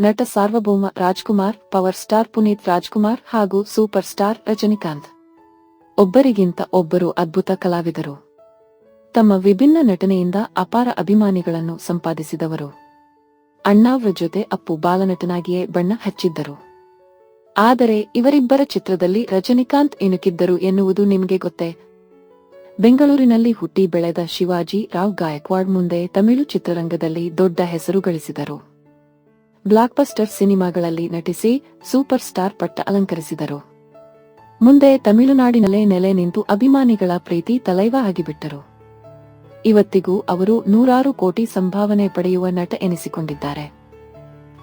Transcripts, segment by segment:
ನಟ ಸಾರ್ವಭೌಮ Rajkumar, power star Puneeth Rajkumar ಹಾಗೂ ಸೂಪರ್ ಸ್ಟಾರ್ ರಜನಿಕಾಂತ್. ಒಬ್ಬರಿಗಿಂತ ಒಬ್ಬರು ಅದ್ಭುತ ಕಲಾವಿದರು. ತಮ್ಮ ವಿಭಿನ್ನ ನಟನೆಯಿಂದ ಅಪಾರ ಅಭಿಮಾನಿಗಳನ್ನು ಸಂಪಾದಿಸಿದವರು. ಅಣ್ಣಾವ್ರ ಜೊತೆ ಅಪ್ಪು ಬಾಲನಟನಾಗಿಯೇ ಬಣ್ಣ ಹಚ್ಚಿದ್ದರು. ಆದರೆ ಇವರಿಬ್ಬರ ಚಿತ್ರದಲ್ಲಿ ರಜನಿಕಾಂತ್ ಇಣುಕಿದ್ದರು ಎನ್ನುವುದು ನಿಮಗೆ ಗೊತ್ತೇ? ಬೆಂಗಳೂರಿನಲ್ಲಿ ಹುಟ್ಟಿ ಬೆಳೆದ ಶಿವಾಜಿ ರಾವ್ ಗಾಯಕ್ವಾಡ್ ಮುಂದೆ ತಮಿಳು ಚಿತ್ರರಂಗದಲ್ಲಿ ದೊಡ್ಡ ಹೆಸರು ಗಳಿಸಿದರು. ಬ್ಲಾಕ್ಬಸ್ಟರ್ ಸಿನಿಮಾಗಳಲ್ಲಿ ನಟಿಸಿ ಸೂಪರ್ ಸ್ಟಾರ್ ಪಟ್ಟ ಅಲಂಕರಿಸಿದರು. ಮುಂದೆ ತಮಿಳುನಾಡಿನಲ್ಲೇ ನೆಲೆ ನಿಂತು ಅಭಿಮಾನಿಗಳ ಪ್ರೀತಿ ತಲೈವ ಆಗಿಬಿಟ್ಟರು. ಇವತ್ತಿಗೂ ಅವರು ನೂರಾರು ಕೋಟಿ ಸಂಭಾವನೆ ಪಡೆಯುವ ನಟ ಎನಿಸಿಕೊಂಡಿದ್ದಾರೆ.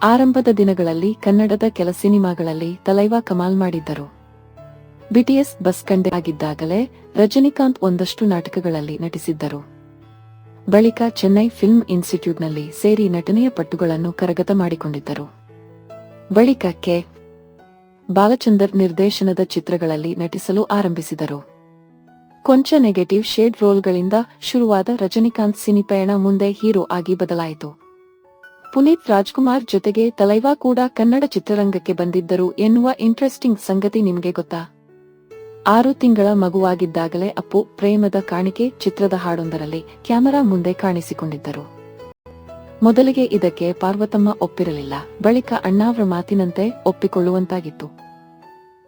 ಆರಂಭದ ದಿನಗಳಲ್ಲಿ ಕನ್ನಡದ ಕೆಲ ಸಿನಿಮಾಗಳಲ್ಲಿ ತಲೈವ ಕಮಾಲ್ ಮಾಡಿದ್ದರು. ಬಿಟಿಎಸ್ ಬಸ್ ಕಂಡೆ ಆಗಿದ್ದಾಗಲೇ ರಜನಿಕಾಂತ್ ಒಂದಷ್ಟು ನಾಟಕಗಳಲ್ಲಿ ನಟಿಸಿದ್ದರು. ಬಳಿಕ ಚೆನ್ನೈ ಫಿಲ್ಮ್ ಇನ್ಸ್ಟಿಟ್ಯೂಟ್ನಲ್ಲಿ ಸೇರಿ ನಟನೆಯ ಪಟ್ಟುಗಳನ್ನು ಕರಗತ ಮಾಡಿಕೊಂಡಿದ್ದರು. ಬಳಿಕ ಕೆ. ಬಾಲಚಂದರ್ ನಿರ್ದೇಶನದ ಚಿತ್ರಗಳಲ್ಲಿ ನಟಿಸಲು ಆರಂಭಿಸಿದರು. ಕೊಂಚ ನೆಗೆಟಿವ್ ಶೇಡ್ ರೋಲ್ಗಳಿಂದ ಶುರುವಾದ ರಜನಿಕಾಂತ್ ಸಿನಿಪಯಣ ಮುಂದೆ ಹೀರೋ ಆಗಿ ಬದಲಾಯಿತು. ಪುನೀತ್ ರಾಜ್ಕುಮಾರ್ ಜೊತೆಗೆ ತಲೈವಾ ಕೂಡ ಕನ್ನಡ ಚಿತ್ರರಂಗಕ್ಕೆ ಬಂದಿದ್ದರು ಎನ್ನುವ ಇಂಟ್ರೆಸ್ಟಿಂಗ್ ಸಂಗತಿ ನಿಮಗೆ ಗೊತ್ತಾ? ಆರು ತಿಂಗಳ ಮಗುವಾಗಿದ್ದಾಗಲೇ ಅಪ್ಪು ಪ್ರೇಮದ ಕಾಣಿಕೆ ಚಿತ್ರದ ಹಾಡೊಂದರಲ್ಲಿ ಕ್ಯಾಮೆರಾ ಮುಂದೆ ಕಾಣಿಸಿಕೊಂಡಿದ್ದರು. ಮೊದಲಿಗೆ ಇದಕ್ಕೆ ಪಾರ್ವತಮ್ಮ ಒಪ್ಪಿರಲಿಲ್ಲ, ಬಳಿಕ ಅಣ್ಣಾವ್ರ ಮಾತಿನಂತೆ ಒಪ್ಪಿಕೊಳ್ಳುವಂತಾಗಿತ್ತು.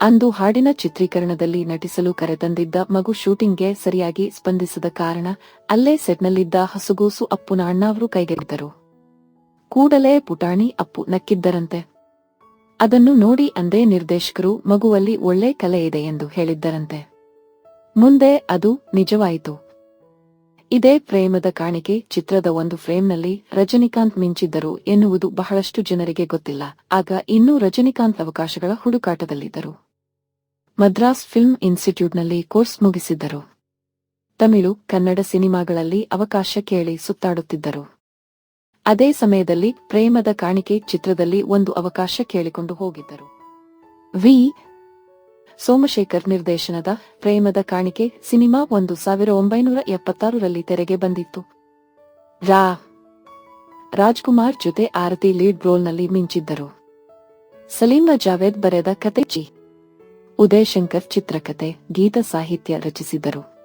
ಅಂದು ಹಾಡಿನ ಚಿತ್ರೀಕರಣದಲ್ಲಿ ನಟಿಸಲು ಕರೆತಂದಿದ್ದ ಮಗು ಶೂಟಿಂಗ್ಗೆ ಸರಿಯಾಗಿ ಸ್ಪಂದಿಸದ ಕಾರಣ ಅಲ್ಲೇ ಸೆಟ್ನಲ್ಲಿದ್ದ ಹಸುಗೂಸು ಅಪ್ಪುನ ಅಣ್ಣಾವ್ರು ಕೈಗೆಟ್ಟಿದ್ದರು ಕೂಡಲೇ ಪುಟಾಣಿ ಅಪ್ಪು ನಕ್ಕಿದ್ದರಂತೆ. ಅದನ್ನು ನೋಡಿ ಅಂದೇ ನಿರ್ದೇಶಕರು ಮಗುವಲ್ಲಿ ಒಳ್ಳೆ ಕಲೆ ಇದೆ ಎಂದು ಹೇಳಿದ್ದರಂತೆ. ಮುಂದೆ ಅದು ನಿಜವಾಯಿತು. ಇದೇ ಪ್ರೇಮದ ಕಾಣಿಕೆ ಚಿತ್ರದ ಒಂದು ಫ್ರೇಮ್ನಲ್ಲಿ ರಜನಿಕಾಂತ್ ಮಿಂಚಿದ್ದರು ಎನ್ನುವುದು ಬಹಳಷ್ಟು ಜನರಿಗೆ ಗೊತ್ತಿಲ್ಲ. ಆಗ ಇನ್ನೂ ರಜನಿಕಾಂತ್ ಅವಕಾಶಗಳ ಹುಡುಕಾಟದಲ್ಲಿದ್ದರು. ಮದ್ರಾಸ್ ಫಿಲ್ಮ್ ಇನ್ಸ್ಟಿಟ್ಯೂಟ್ನಲ್ಲಿ ಕೋರ್ಸ್ ಮುಗಿಸಿದ್ದರು. ತಮಿಳು, ಕನ್ನಡ ಸಿನಿಮಾಗಳಲ್ಲಿ ಅವಕಾಶ ಕೇಳಿ ಸುತ್ತಾಡುತ್ತಿದ್ದರು. ಅದೇ ಸಮಯದಲ್ಲಿ ಪ್ರೇಮದ ಕಾಣಿಕೆ ಚಿತ್ರದಲ್ಲಿ ಒಂದು ಅವಕಾಶ ಕೇಳಿಕೊಂಡು ಹೋಗಿದ್ದರು. ವಿ. ಸೋಮಶೇಖರ್ ನಿರ್ದೇಶನದ ಪ್ರೇಮದ ಕಾಣಿಕೆ ಸಿನಿಮಾ ಒಂದು ಸಾವಿರ ಒಂಬೈನೂರ ಎಪ್ಪತ್ತಾರರಲ್ಲಿ ತೆರೆಗೆ ಬಂದಿತ್ತು. ರಾ. ರಾಜ್ಕುಮಾರ್ ಜೊತೆ ಆರತಿ ಲೀಡ್ ರೋಲ್ನಲ್ಲಿ ಮಿಂಚಿದ್ದರು. ಸಲೀಮ ಜಾವೇದ್ ಬರೆದ ಕತೆ ಜಿ. ಉದಯಶಂಕರ್ ಚಿತ್ರಕತೆ, ಗೀತ ಸಾಹಿತ್ಯ ರಚಿಸಿದರು.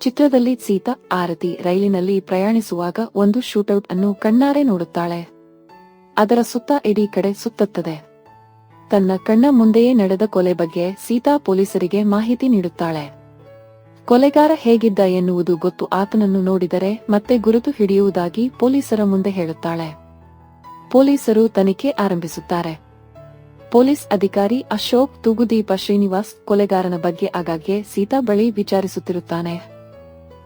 ಚಿತ್ರದಲ್ಲಿ ಸೀತಾ ಆರತಿ ರೈಲಿನಲ್ಲಿ ಪ್ರಯಾಣಿಸುವಾಗ ಒಂದು ಶೂಟೌಟ್ ಅನ್ನು ಕಣ್ಣಾರೆ ನೋಡುತ್ತಾಳೆ. ಅದರ ಸುತ್ತ ಇಡೀ ಕಡೆ ಸುತ್ತುತ್ತದೆ. ತನ್ನ ಕಣ್ಣ ಮುಂದೆಯೇ ನಡೆದ ಕೊಲೆ ಬಗ್ಗೆ ಸೀತಾ ಪೊಲೀಸರಿಗೆ ಮಾಹಿತಿ ನೀಡುತ್ತಾಳೆ. ಕೊಲೆಗಾರ ಹೇಗಿದ್ದ ಎನ್ನುವುದು ಗೊತ್ತು ಆತನನ್ನು ನೋಡಿದರೆ ಮತ್ತೆ ಗುರುತು ಹಿಡಿಯುವುದಾಗಿ ಪೊಲೀಸರ ಮುಂದೆ ಹೇಳುತ್ತಾಳೆ. ಪೊಲೀಸರು ತನಿಖೆ ಆರಂಭಿಸುತ್ತಾರೆ. ಪೊಲೀಸ್ ಅಧಿಕಾರಿ ಅಶೋಕ್ ತುಗುದೀಪ ಶ್ರೀನಿವಾಸ್ ಕೊಲೆಗಾರನ ಬಗ್ಗೆ ಆಗಾಗ್ಗೆ ಸೀತಾ ಬಳಿ ವಿಚಾರಿಸುತ್ತಿರುತ್ತಾನೆ.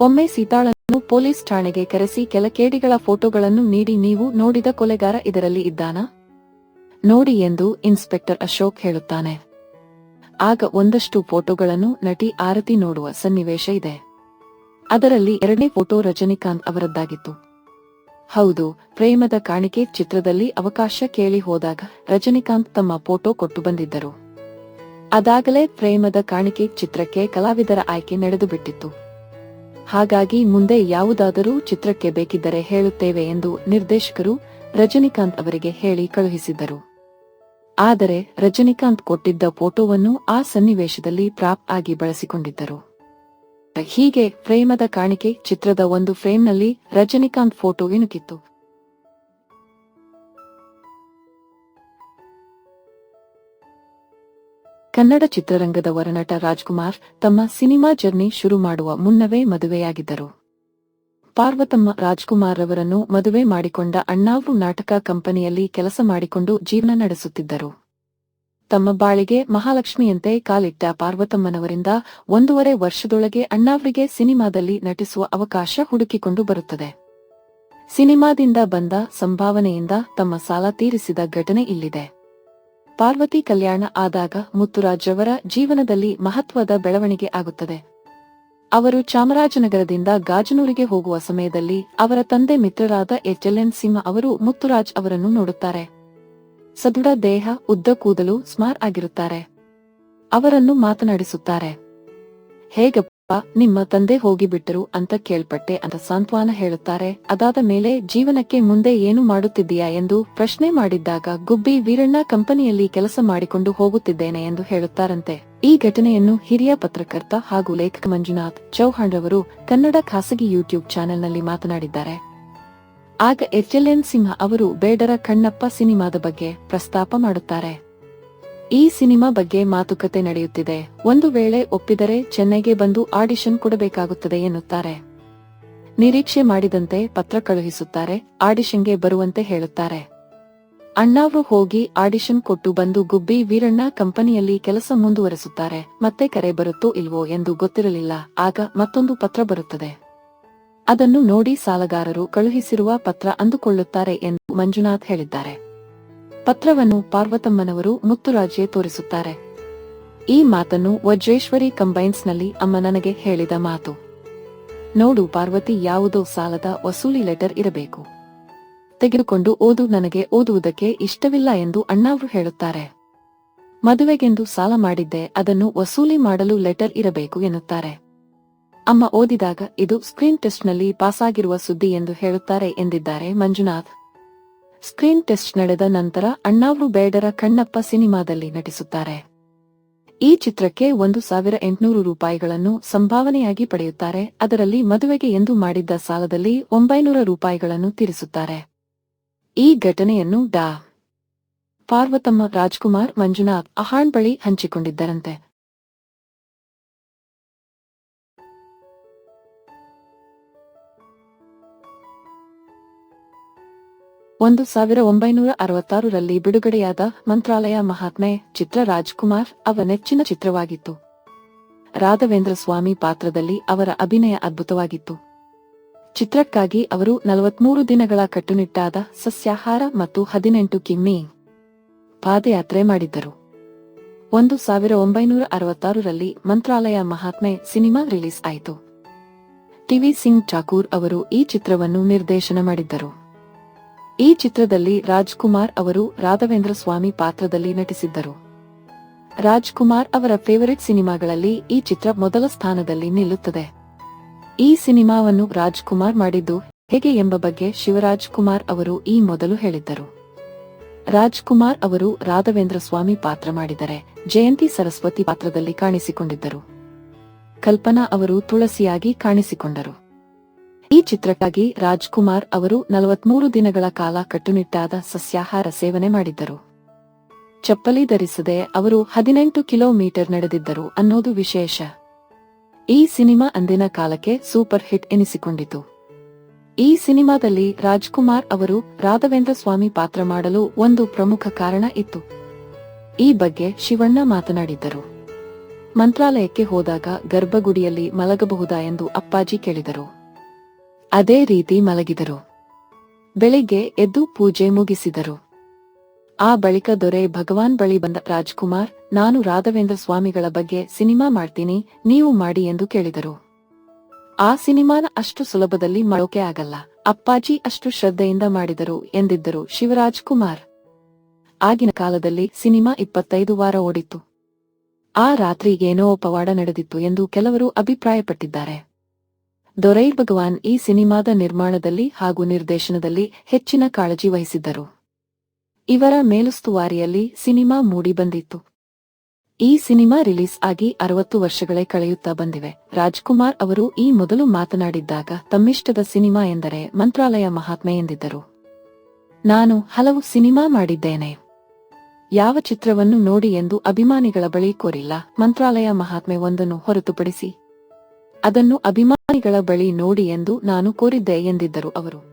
ಒಮ್ಮೆ ಸೀತಾಳನ್ನು ಪೊಲೀಸ್ ಠಾಣೆಗೆ ಕರೆಸಿ ಕೆಲ ಕೇಡಿಗಳ ಫೋಟೋಗಳನ್ನು ನೀಡಿ ನೀವು ನೋಡಿದ ಕೊಲೆಗಾರ ಇದರಲ್ಲಿ ಇದ್ದಾನಾ? ನೋಡಿ ಎಂದು ಇನ್ಸ್ಪೆಕ್ಟರ್ ಅಶೋಕ್ ಹೇಳುತ್ತಾನೆ. ಆಗ ಒಂದಷ್ಟು ಫೋಟೋಗಳನ್ನು ನಟಿ ಆರತಿ ನೋಡುವ ಸನ್ನಿವೇಶ ಇದೆ. ಅದರಲ್ಲಿ ಎರಡನೇ ಫೋಟೋ ರಜನಿಕಾಂತ್ ಅವರದ್ದಾಗಿತ್ತು. ಹೌದು, ಪ್ರೇಮದ ಕಾಣಿಕೆ ಚಿತ್ರದಲ್ಲಿ ಅವಕಾಶ ಕೇಳಿ ಹೋದಾಗ ರಜನಿಕಾಂತ್ ತಮ್ಮ ಫೋಟೋ ಕೊಟ್ಟು ಬಂದಿದ್ದರು. ಅದಾಗಲೇ ಪ್ರೇಮದ ಕಾಣಿಕೆ ಚಿತ್ರಕ್ಕೆ ಕಲಾವಿದರ ಆಯ್ಕೆ ನಡೆದು ಬಿಟ್ಟಿತ್ತು ಹಾಗಾಗಿ ಮುಂದೆ ಯಾವುದಾದರೂ ಚಿತ್ರಕ್ಕೆ ಬೇಕಿದ್ದರೆ ಹೇಳುತ್ತೇವೆ ಎಂದು ನಿರ್ದೇಶಕರು ರಜನಿಕಾಂತ್ ಅವರಿಗೆ ಹೇಳಿ ಕಳುಹಿಸಿದ್ದರು. ಆದರೆ ರಜನಿಕಾಂತ್ ಕೊಟ್ಟಿದ್ದ ಫೋಟೋವನ್ನು ಆ ಸನ್ನಿವೇಶದಲ್ಲಿ ಪ್ರಾಪ್ ಆಗಿ ಬಳಸಿಕೊಂಡಿದ್ದರು. ಹೀಗೆ ಪ್ರೇಮದ ಕಾಣಿಕೆ ಚಿತ್ರದ ಒಂದು ಫ್ರೇಮ್ನಲ್ಲಿ ರಜನಿಕಾಂತ್ ಫೋಟೋ ಇಣುಕಿತ್ತು. ಕನ್ನಡ ಚಿತ್ರರಂಗದ ವರನಟ ರಾಜ್ಕುಮಾರ್ ತಮ್ಮ ಸಿನಿಮಾ ಜರ್ನಿ ಶುರು ಮಾಡುವ ಮುನ್ನವೇ ಮದುವೆಯಾಗಿದ್ದರು. ಪಾರ್ವತಮ್ಮ ರಾಜ್ಕುಮಾರ್ ಅವರನ್ನು ಮದುವೆ ಮಾಡಿಕೊಂಡ ಅಣ್ಣಾವ್ರು ನಾಟಕ ಕಂಪನಿಯಲ್ಲಿ ಕೆಲಸ ಮಾಡಿಕೊಂಡು ಜೀವನ ನಡೆಸುತ್ತಿದ್ದರು. ತಮ್ಮ ಬಾಳಿಗೆ ಮಹಾಲಕ್ಷ್ಮಿಯಂತೆ ಕಾಲಿಟ್ಟ ಪಾರ್ವತಮ್ಮನವರಿಂದ ಒಂದೂವರೆ ವರ್ಷದೊಳಗೆ ಅಣ್ಣಾವ್ರಿಗೆ ಸಿನಿಮಾದಲ್ಲಿ ನಟಿಸುವ ಅವಕಾಶ ಹುಡುಕಿಕೊಂಡು ಬರುತ್ತದೆ. ಸಿನಿಮಾದಿಂದ ಬಂದ ಸಂಭಾವನೆಯಿಂದ ತಮ್ಮ ಸಾಲ ತೀರಿಸಿದ ಘಟನೆ ಇಲ್ಲಿದೆ. ಪಾರ್ವತಿ ಕಲ್ಯಾಣ ಆದಾಗ ಮುತ್ತುರಾಜ್ ಅವರ ಜೀವನದಲ್ಲಿ ಮಹತ್ವದ ಬೆಳವಣಿಗೆ ಆಗುತ್ತದೆ. ಅವರು ಚಾಮರಾಜನಗರದಿಂದ ಗಾಜನೂರಿಗೆ ಹೋಗುವ ಸಮಯದಲ್ಲಿ ಅವರ ತಂದೆ ಮಿತ್ರರಾದ ಎಚ್ಎಲ್ಎನ್ ಸಿಂಹ ಅವರು ಮುತ್ತುರಾಜ್ ಅವರನ್ನು ನೋಡುತ್ತಾರೆ. ಸದೃಢ ದೇಹ, ಉದ್ದ ಕೂದಲು, ಸ್ಮಾರ್ ಆಗಿರುತ್ತಾರೆ. ಅವರನ್ನು ಮಾತನಾಡಿಸುತ್ತಾರೆ. ಹೇಗ ನಿಮ್ಮ ತಂದೆ ಹೋಗಿಬಿಟ್ಟರು ಅಂತ ಕೇಳ್ಪಟ್ಟೆ ಅಂತ ಸಾಂತ್ವಾನ ಹೇಳುತ್ತಾರೆ. ಅದಾದ ಮೇಲೆ, ಜೀವನಕ್ಕೆ ಮುಂದೆ ಏನು ಮಾಡುತ್ತಿದ್ದೀಯಾ ಎಂದು ಪ್ರಶ್ನೆ ಮಾಡಿದ್ದಾಗ ಗುಬ್ಬಿ ವೀರಣ್ಣ ಕಂಪನಿಯಲ್ಲಿ ಕೆಲಸ ಮಾಡಿಕೊಂಡು ಹೋಗುತ್ತಿದ್ದೇನೆ ಎಂದು ಹೇಳುತ್ತಾರಂತೆ. ಈ ಘಟನೆಯನ್ನು ಹಿರಿಯ ಪತ್ರಕರ್ತ ಹಾಗೂ ಲೇಖಕ ಮಂಜುನಾಥ್ ಚೌಹಾಣ್ ರವರು ಕನ್ನಡ ಖಾಸಗಿ ಯೂಟ್ಯೂಬ್ ಚಾನೆಲ್ನಲ್ಲಿ ಮಾತನಾಡಿದ್ದಾರೆ. ಆಗ ಎಚ್ಎಲ್ಎನ್ ಸಿಂಹ ಅವರು ಬೇಡರ ಕಣ್ಣಪ್ಪ ಸಿನಿಮಾದ ಬಗ್ಗೆ ಪ್ರಸ್ತಾಪ ಮಾಡುತ್ತಾರೆ. ಈ ಸಿನಿಮಾ ಬಗ್ಗೆ ಮಾತುಕತೆ ನಡೆಯುತ್ತಿದೆ. ಒಂದು ವೇಳೆ ಒಪ್ಪಿದರೆ ಚೆನ್ನೈಗೆ ಬಂದು ಆಡಿಷನ್ ಕೊಡಬೇಕಾಗುತ್ತದೆ ಎನ್ನುತ್ತಾರೆ. ನಿರೀಕ್ಷೆ ಮಾಡಿದಂತೆ ಪತ್ರ ಕಳುಹಿಸುತ್ತಾರೆ, ಆಡಿಷನ್ಗೆ ಬರುವಂತೆ ಹೇಳುತ್ತಾರೆ. ಅಣ್ಣಾವ್ರು ಹೋಗಿ ಆಡಿಷನ್ ಕೊಟ್ಟು ಬಂದು ಗುಬ್ಬಿ ವೀರಣ್ಣ ಕಂಪನಿಯಲ್ಲಿ ಕೆಲಸ ಮುಂದುವರೆಸುತ್ತಾರೆ, ಮತ್ತೆ ಕರೆ ಬರುತ್ತೋ ಇಲ್ವೋ ಎಂದು ಗೊತ್ತಿರಲಿಲ್ಲ, ಆಗ ಮತ್ತೊಂದು ಪತ್ರ ಬರುತ್ತದೆ. ಅದನ್ನು ನೋಡಿ ಸಾಲಗಾರರು ಕಳುಹಿಸಿರುವ ಪತ್ರ ಅಂದುಕೊಳ್ಳುತ್ತಾರೆ ಎಂದು ಮಂಜುನಾಥ್ ಹೇಳಿದ್ದಾರೆ. ಪತ್ರವನ್ನು ಪಾರ್ವತಮ್ಮನವರು ಮುತ್ತುರಾಜೆ ತೋರಿಸುತ್ತಾರೆ. ಈ ಮಾತನ್ನು ವಜ್ರೇಶ್ವರಿ ಕಂಬೈನ್ಸ್ನಲ್ಲಿ ಅಮ್ಮ ನನಗೆ ಹೇಳಿದ ಮಾತು. ನೋಡು ಪಾರ್ವತಿ, ಯಾವುದೋ ಸಾಲದ ವಸೂಲಿ ಲೆಟರ್ ಇರಬೇಕು. ತೆಗೆದುಕೊಂಡು ಓದು, ನನಗೆ ಓದುವುದಕ್ಕೆ ಇಷ್ಟವಿಲ್ಲ ಎಂದು ಅಣ್ಣಾವ್ರು ಹೇಳುತ್ತಾರೆ. ಮದುವೆಗೆಂದು ಸಾಲ ಮಾಡಿದ್ದೆ, ಅದನ್ನು ವಸೂಲಿ ಮಾಡಲು ಲೆಟರ್ ಇರಬೇಕು ಎನ್ನುತ್ತಾರೆ. ಅಮ್ಮ ಓದಿದಾಗ, ಇದು ಸ್ಕ್ರೀನ್ ಟೆಸ್ಟ್ನಲ್ಲಿ ಪಾಸಾಗಿರುವ ಸುದ್ದಿ ಎಂದು ಹೇಳುತ್ತಾರೆ ಎಂದಿದ್ದಾರೆ ಮಂಜುನಾಥ್. ಸ್ಕ್ರೀನ್ ಟೆಸ್ಟ್ ನಡೆದ ನಂತರ ಅಣ್ಣಾವ್ರು ಬೇಡರ ಕಣ್ಣಪ್ಪ ಸಿನಿಮಾದಲ್ಲಿ ನಟಿಸುತ್ತಾರೆ. ಈ ಚಿತ್ರಕ್ಕೆ ಒಂದು ಸಾವಿರ ಎಂಟುನೂರು ರೂಪಾಯಿಗಳನ್ನು ಸಂಭಾವನೆಯಾಗಿ ಪಡೆಯುತ್ತಾರೆ. ಅದರಲ್ಲಿ ಮದುವೆಗೆ ಎಂದು ಮಾಡಿದ್ದ ಸಾಲದಲ್ಲಿ ಒಂಬೈನೂರ ರೂಪಾಯಿಗಳನ್ನು ತೀರಿಸುತ್ತಾರೆ. ಈ ಘಟನೆಯನ್ನು ಡಾ. ಪಾರ್ವತಮ್ಮ ರಾಜ್ಕುಮಾರ್ ಮಂಜುನಾಥ್ ಅಹಾಣ್ ಬಳಿ ಹಂಚಿಕೊಂಡಿದ್ದರಂತೆ. ಒಂದು ಸಾವಿರ ಒಂಬೈನೂರ ಅರವತ್ತಾರರಲ್ಲಿ ಬಿಡುಗಡೆಯಾದ ಮಂತ್ರಾಲಯ ಮಹಾತ್ಮೆ ಚಿತ್ರ ರಾಜ್ಕುಮಾರ್ ಅವರ ನೆಚ್ಚಿನ ಚಿತ್ರವಾಗಿತ್ತು. ರಾಘವೇಂದ್ರ ಸ್ವಾಮಿ ಪಾತ್ರದಲ್ಲಿ ಅವರ ಅಭಿನಯ ಅದ್ಭುತವಾಗಿತ್ತು. ಚಿತ್ರಕ್ಕಾಗಿ ಅವರು ನಲವತ್ಮೂರು ದಿನಗಳ ಕಟ್ಟುನಿಟ್ಟಾದ ಸಸ್ಯಾಹಾರ ಮತ್ತು ಹದಿನೆಂಟು ಕಿಮ್ಮಿ ಪಾದಯಾತ್ರೆ ಮಾಡಿದ್ದರು. ಒಂದು ಸಾವಿರ ಒಂಬೈನೂರ ಅರವತ್ತಾರರಲ್ಲಿ ಮಂತ್ರಾಲಯ ಮಹಾತ್ಮೆ ಸಿನಿಮಾ ರಿಲೀಸ್ ಆಯಿತು. ಟಿವಿ ಸಿಂಗ್ ಠಾಕೂರ್ ಅವರು ಈ ಚಿತ್ರವನ್ನು ನಿರ್ದೇಶನ ಮಾಡಿದ್ದರು. ಈ ಚಿತ್ರದಲ್ಲಿ ರಾಜ್ಕುಮಾರ್ ಅವರು ರಾಘವೇಂದ್ರ ಸ್ವಾಮಿ ಪಾತ್ರದಲ್ಲಿ ನಟಿಸಿದ್ದರು. ರಾಜ್ಕುಮಾರ್ ಅವರ ಫೇವರಿಟ್ ಸಿನಿಮಾಗಳಲ್ಲಿ ಈ ಚಿತ್ರ ಮೊದಲ ಸ್ಥಾನದಲ್ಲಿ ನಿಲ್ಲುತ್ತದೆ. ಈ ಸಿನಿಮಾವನ್ನು ರಾಜ್ಕುಮಾರ್ ಮಾಡಿದ್ದು ಹೇಗೆ ಎಂಬ ಬಗ್ಗೆ ಶಿವರಾಜ್ ಕುಮಾರ್ ಅವರು ಈ ಮೊದಲು ಹೇಳಿದ್ದರು. ರಾಜ್ಕುಮಾರ್ ಅವರು ರಾಘವೇಂದ್ರ ಸ್ವಾಮಿ ಪಾತ್ರ ಮಾಡಿದರೆ ಜಯಂತಿ ಸರಸ್ವತಿ ಪಾತ್ರದಲ್ಲಿ ಕಾಣಿಸಿಕೊಂಡಿದ್ದರು. ಕಲ್ಪನಾ ಅವರು ತುಳಸಿಯಾಗಿ ಕಾಣಿಸಿಕೊಂಡರು. ಈ ಚಿತ್ರಕ್ಕಾಗಿ ರಾಜ್ಕುಮಾರ್ ಅವರು ನಲವತ್ಮೂರು ದಿನಗಳ ಕಾಲ ಕಟ್ಟುನಿಟ್ಟಾದ ಸಸ್ಯಾಹಾರ ಸೇವನೆ ಮಾಡಿದ್ದರು. ಚಪ್ಪಲಿ ಧರಿಸದೆ ಅವರು ಹದಿನೆಂಟು ಕಿಲೋಮೀಟರ್ ನಡೆದಿದ್ದರು ಅನ್ನೋದು ವಿಶೇಷ. ಈ ಸಿನಿಮಾ ಅಂದಿನ ಕಾಲಕ್ಕೆ ಸೂಪರ್ ಹಿಟ್ ಎನಿಸಿಕೊಂಡಿತು. ಈ ಸಿನಿಮಾದಲ್ಲಿ ರಾಜ್ಕುಮಾರ್ ಅವರು ರಾಘವೇಂದ್ರ ಸ್ವಾಮಿ ಪಾತ್ರ ಮಾಡಲು ಒಂದು ಪ್ರಮುಖ ಕಾರಣ ಇತ್ತು. ಈ ಬಗ್ಗೆ ಶಿವಣ್ಣ ಮಾತನಾಡಿದ್ದರು. ಮಂತ್ರಾಲಯಕ್ಕೆ ಹೋದಾಗ ಗರ್ಭಗುಡಿಯಲ್ಲಿ ಮಲಗಬಹುದಾ ಎಂದು ಅಪ್ಪಾಜಿ ಕೇಳಿದರು. ಅದೇ ರೀತಿ ಮಲಗಿದರು. ಬೆಳಿಗ್ಗೆ ಎದ್ದು ಪೂಜೆ ಮುಗಿಸಿದರು. ಆ ಬಳಿಕ ದೊರೆ, ಭಗವಾನ್ ಬಳಿ ಬಂದ ರಾಜ್ಕುಮಾರ್, ನಾನು ರಾಘವೇಂದ್ರ ಸ್ವಾಮಿಗಳ ಬಗ್ಗೆ ಸಿನಿಮಾ ಮಾಡ್ತೀನಿ, ನೀವು ಮಾಡಿ ಎಂದು ಕೇಳಿದರು. ಆ ಸಿನಿಮಾನ ಅಷ್ಟು ಸುಲಭದಲ್ಲಿ ಮಾಡೋಕೆ ಆಗಲ್ಲ, ಅಪ್ಪಾಜಿ ಅಷ್ಟು ಶ್ರದ್ಧೆಯಿಂದ ಮಾಡಿದರು ಎಂದಿದ್ದರು ಶಿವರಾಜ್ ಕುಮಾರ್ ಆಗಿನ ಕಾಲದಲ್ಲಿ ಸಿನಿಮಾ ಇಪ್ಪತ್ತೈದು ವಾರ ಓಡಿತ್ತು. ಆ ರಾತ್ರಿ ಏನೋ ಪವಾಡ ನಡೆದಿತ್ತು ಎಂದು ಕೆಲವರು ಅಭಿಪ್ರಾಯಪಟ್ಟಿದ್ದಾರೆ. ದೊರೈ ಭಗವಾನ್ ಈ ಸಿನಿಮಾದ ನಿರ್ಮಾಣದಲ್ಲಿ ಹಾಗೂ ನಿರ್ದೇಶನದಲ್ಲಿ ಹೆಚ್ಚಿನ ಕಾಳಜಿ ವಹಿಸಿದ್ದರು. ಇವರ ಮೇಲುಸ್ತುವಾರಿಯಲ್ಲಿ ಸಿನಿಮಾ ಮೂಡಿ ಬಂದಿತ್ತು. ಈ ಸಿನಿಮಾ ರಿಲೀಸ್ ಆಗಿ ಅರವತ್ತು ವರ್ಷಗಳೇ ಕಳೆಯುತ್ತಾ ಬಂದಿವೆ. ರಾಜ್ಕುಮಾರ್ ಅವರು ಈ ಮೊದಲು ಮಾತನಾಡಿದ್ದಾಗ, ತಮ್ಮಿಷ್ಟದ ಸಿನಿಮಾ ಎಂದರೆ ಮಂತ್ರಾಲಯ ಮಹಾತ್ಮೆ ಎಂದಿದ್ದರು. ನಾನು ಹಲವು ಸಿನಿಮಾ ಮಾಡಿದ್ದೇನೆ. ಯಾವ ಚಿತ್ರವನ್ನು ನೋಡಿ ಎಂದು ಅಭಿಮಾನಿಗಳ ಬಳಿ ಕೋರಿಲ್ಲ. ಮಂತ್ರಾಲಯ ಮಹಾತ್ಮೆ ಒಂದನ್ನು ಹೊರತುಪಡಿಸಿ ಅದನ್ನು ಅಭಿಮಾನಿಗಳ ಬಳಿ ನೋಡಿ ಎಂದು ನಾನು ಕೋರಿದ್ದೆ ಎಂದಿದ್ದರು ಅವರು.